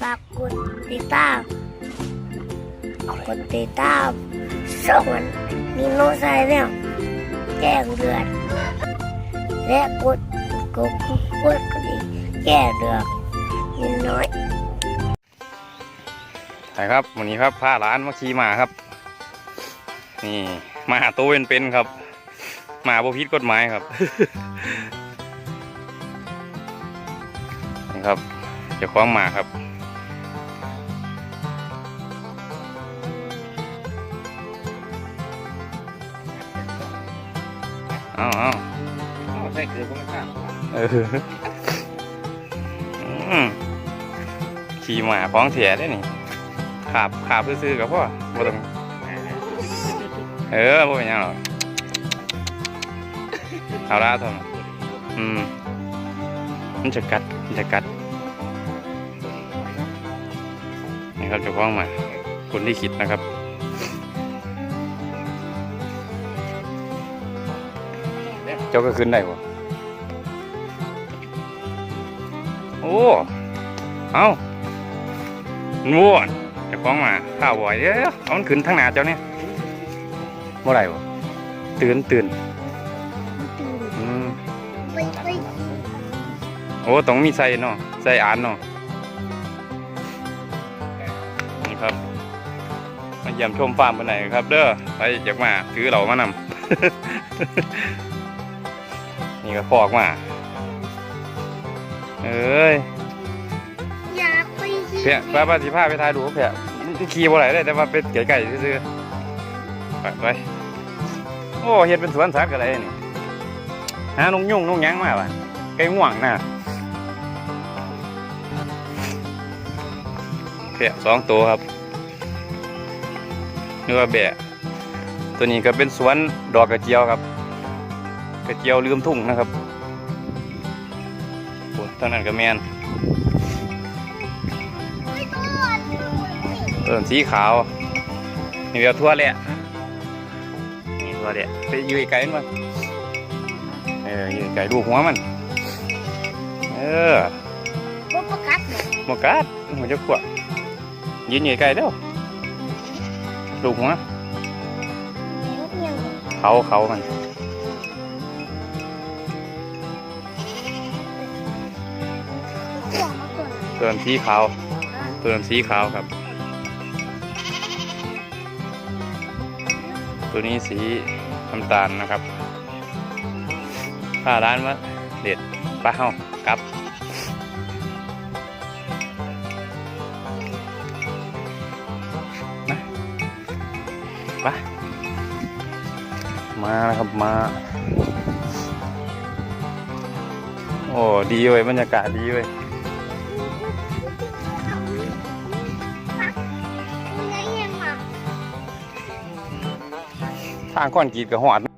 ฝากกดติดตามกดติดตามช่องนิโนไซเนี่ยแจ้งเดือนและกดกดกดกดแจ้งเดือนนิดน้อยใช่ครับวันนี้ครับพาร้านมาขี่มาครับ นี่มาตัวเป็นๆครับมาบ่ผิดกฎหมายครับนี่ครับเจ้าของมาครับ เอาเอาใช่คือผมไม่ทราบเอออืมขี่หมาพ้องเถียได้นี่ขาบขาบซื่อๆกับพ่อบ่ต้องเออบ่เป็นหยังหรอกเอาละทอมอืมมันจะกัดมันจะกัดนี่ครับเจะคล้าของหมาคุณที่คิดนะครับ เจ้าก็ขึ้นได้ปะโอ้ เอานวดเจะคล้าของมาข้าวบ่อยเดี๋ยเอามันขึ้นทางหน้าเจ้าเนี่ยเมื่อไหร่วะตื่นตื่นอืมโอ้ต้องมีใส่เนาะใส่อ่านเนาะนี่ครับมาเยี่ยมชมฟาร์มบนไหนครับ เด้อไปจากมาถือเรามานำ นี่ก็คอกมาเอ้ยอยากไปที่เพียป้าป้าสิพาไปถ่ายรูปเพียมันขี่บ่ไหลได้แต่ว่าเป็นไก่ๆซื่อๆไปไปโอ้เฮ็ดเป็นสวนสัตว์ก็ได้นี่หานุ่งยุ่งนุ่งหยังมาว่ะไก่ง่วงน่ะเพียสองตัวครับนี่ว่าแบะตัวนี้ก็เป็นสวนดอกกระเจียวครับก ระเจียวลืมทุ่งนะครับโอ้ทางนั้นก็แมนต้นสีขาว นี่เดียวทั่วเลยอะนี่ทั่วเลยไปอยู่ไกลๆมันเอออยู่ไกลดูหัวมัน เออบ่ประกาศเลยหมกัดหัวจะขวบยืนอยู่ไกลเด้อดูหัวยังเขาเขามัน ก่อนต้นสีขาวต้นสีขาวครับ ตัวนี้สีน้ำตาลนะครับผ้าร้านมาเด็ดป้าเฮากลับไปมาครับมา โอ้ ดีเว้ยบรรยากาศดีเว้ยางก้อนกีดกับหอด